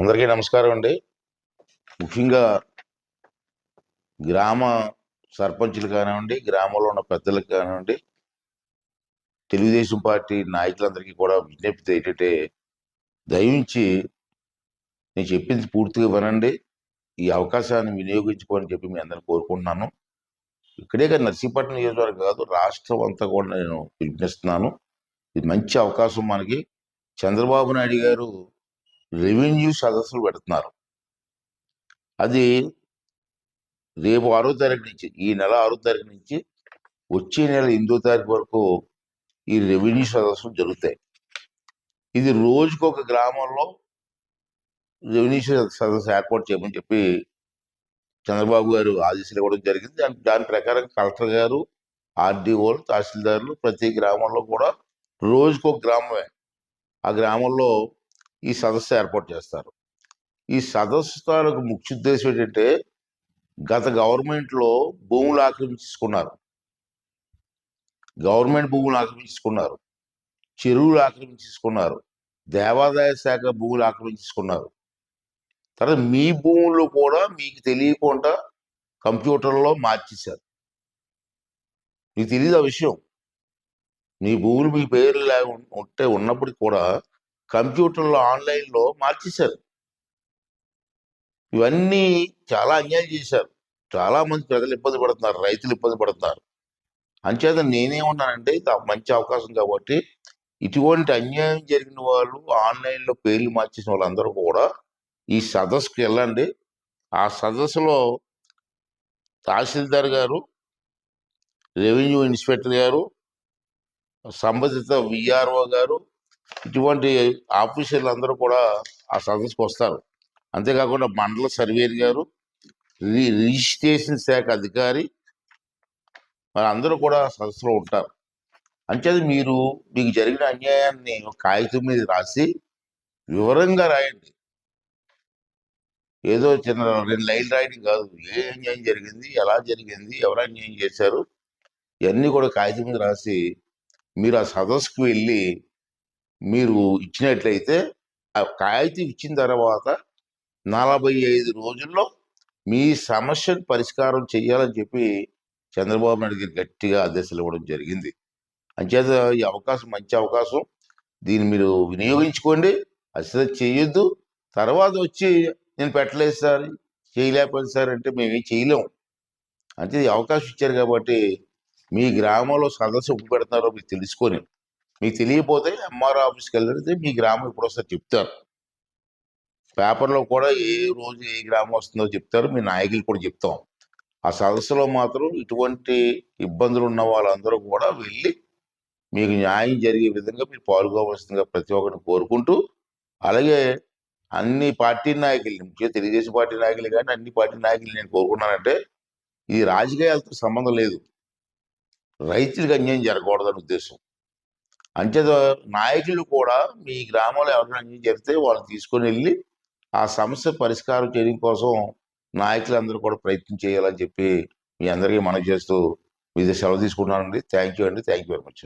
అందరికీ నమస్కారం అండి. ముఖ్యంగా గ్రామ సర్పంచులు కానివ్వండి గ్రామంలో ఉన్న పెద్దలకు కానివ్వండి తెలుగుదేశం పార్టీ నాయకులందరికీ కూడా విజ్ఞప్తి ఏంటంటే దయించి నేను చెప్పింది పూర్తిగా వినండి. ఈ అవకాశాన్ని వినియోగించుకోని చెప్పి మీ అందరిని కోరుకుంటున్నాను. ఇక్కడే కానీ నర్సీపట్నం నియోజకవర్గం కాదు రాష్ట్రం అంతా కూడా నేను పిలుపునిస్తున్నాను ఇది మంచి అవకాశం మనకి. చంద్రబాబు నాయుడు గారు రెవెన్యూ సదస్సులు పెడుతున్నారు. అది రేపు ఆరో తారీఖు నుంచి ఈ నెల ఆరో తారీఖు నుంచి వచ్చే నెల ఎనిమిదో తారీఖు వరకు ఈ రెవెన్యూ సదస్సులు జరుగుతాయి. ఇది రోజుకు ఒక గ్రామంలో రెవెన్యూ సదస్సు ఏర్పాటు చేయమని చెప్పి చంద్రబాబు గారు ఆదేశాలు ఇవ్వడం జరిగింది. దాని దాని ప్రకారం కలెక్టర్ గారు ఆర్డీఓలు తహసీల్దారులు ప్రతి గ్రామంలో కూడా రోజుకు ఒక గ్రామమే. ఆ గ్రామంలో ఈ సదస్సు ఏర్పాటు చేస్తారు. ఈ సదస్సు తాలూకు ముఖ్య ఉద్దేశం ఏంటంటే గత గవర్నమెంట్లో భూములు ఆక్రమించుకున్నారు. గవర్నమెంట్ భూములు ఆక్రమించుకున్నారు. చెరువులు ఆక్రమించుకున్నారు. దేవాదాయ శాఖ భూములు ఆక్రమించుకున్నారు. తర్వాత మీ భూములు కూడా మీకు తెలియకుండా కంప్యూటర్లో మార్చేశారు. మీకు తెలియదు ఆ విషయం. మీ భూములు మీ పేరు లే ఉంటే ఉన్నప్పటికీ కూడా కంప్యూటర్లో ఆన్లైన్లో మార్చేశారు. ఇవన్నీ చాలా అన్యాయం చేశారు. చాలా మంది ప్రజలు ఇబ్బంది పడుతున్నారు. రైతులు ఇబ్బంది పడుతున్నారు. అంచేత నేనేమన్నానంటే ఇది మంచి అవకాశం కాబట్టి ఇటువంటి అన్యాయం జరిగిన వాళ్ళు ఆన్లైన్లో పేర్లు మార్చేసిన వాళ్ళందరూ కూడా ఈ సదస్సుకి వెళ్ళండి. ఆ సదస్సులో తహసీల్దార్ గారు రెవెన్యూ ఇన్స్పెక్టర్ గారు సంబంధిత విఆర్ఓ గారు ఇటువంటి ఆఫీసర్లు అందరూ కూడా ఆ సదస్సుకు వస్తారు. అంతేకాకుండా మండల సర్వేర్ గారు రి రిజిస్ట్రేషన్ శాఖ అధికారి మరి అందరూ కూడా సదస్సులో ఉంటారు. అంచేది మీరు మీకు జరిగిన అన్యాయాన్ని ఒక కాగితం మీద రాసి వివరంగా రాయండి. ఏదో చిన్న రెండు లైన్లు రాయడం కాదు. ఏ అన్యాయం జరిగింది ఎలా జరిగింది ఎవరు అన్యాయం చేశారు ఇవన్నీ కూడా కాగితం మీద రాసి మీరు ఆ సదస్సుకు వెళ్ళి మీరు ఇచ్చినట్లయితే ఆ కాగితం ఇచ్చిన తర్వాత నలభై ఐదు రోజుల్లో మీ సమస్యను పరిష్కారం చేయాలని చెప్పి చంద్రబాబు నాయుడు గారు గట్టిగా ఆదేశాలు ఇవ్వడం జరిగింది. అంచేత ఈ అవకాశం మంచి అవకాశం. దీన్ని మీరు వినియోగించుకోండి. అసలు చేయొద్దు. తర్వాత వచ్చి నేను పెట్టలేదు సార్ చేయలేకపోయింది సార్ అంటే మేమేం చేయలేము. అంటే అవకాశం ఇచ్చారు కాబట్టి మీ గ్రామంలో సదస్సు ఎప్పుడు పెడుతున్నారో మీరు తెలుసుకొని మీకు తెలియకపోతే ఎంఆర్ఓ ఆఫీస్కి వెళ్ళితే మీ గ్రామం ఇప్పుడు ఒకసారి చెప్తారు. పేపర్లో కూడా ఏ రోజు ఏ గ్రామం వస్తుందో చెప్తారు. మీ నాయకులు కూడా చెప్తాం. ఆ సదస్సులో మాత్రం ఇటువంటి ఇబ్బందులు ఉన్న వాళ్ళందరూ కూడా వెళ్ళి మీకు న్యాయం జరిగే విధంగా మీరు పాల్గొవలసిందిగా ప్రతి ఒక్కరిని కోరుకుంటూ అలాగే అన్ని పార్టీ నాయకులు ముఖ్యంగా తెలుగుదేశం పార్టీ నాయకులు కానీ అన్ని పార్టీ నాయకులు నేను కోరుకున్నానంటే ఇది రాజకీయాలతో సంబంధం లేదు. రైతులకు అన్యాయం జరగకూడదని ఉద్దేశం. అంచేత నాయకులు కూడా మీ గ్రామంలో ఎవరైనా చెప్తే జరిగితే వాళ్ళు తీసుకొని వెళ్ళి ఆ సమస్య పరిష్కారం చేయడం కోసం నాయకులందరూ కూడా ప్రయత్నం చేయాలని చెప్పి మీ అందరికీ మనం చేస్తూ మీ సెలవు తీసుకుంటున్నానండి. థ్యాంక్ యూ అండి. Thank you very much.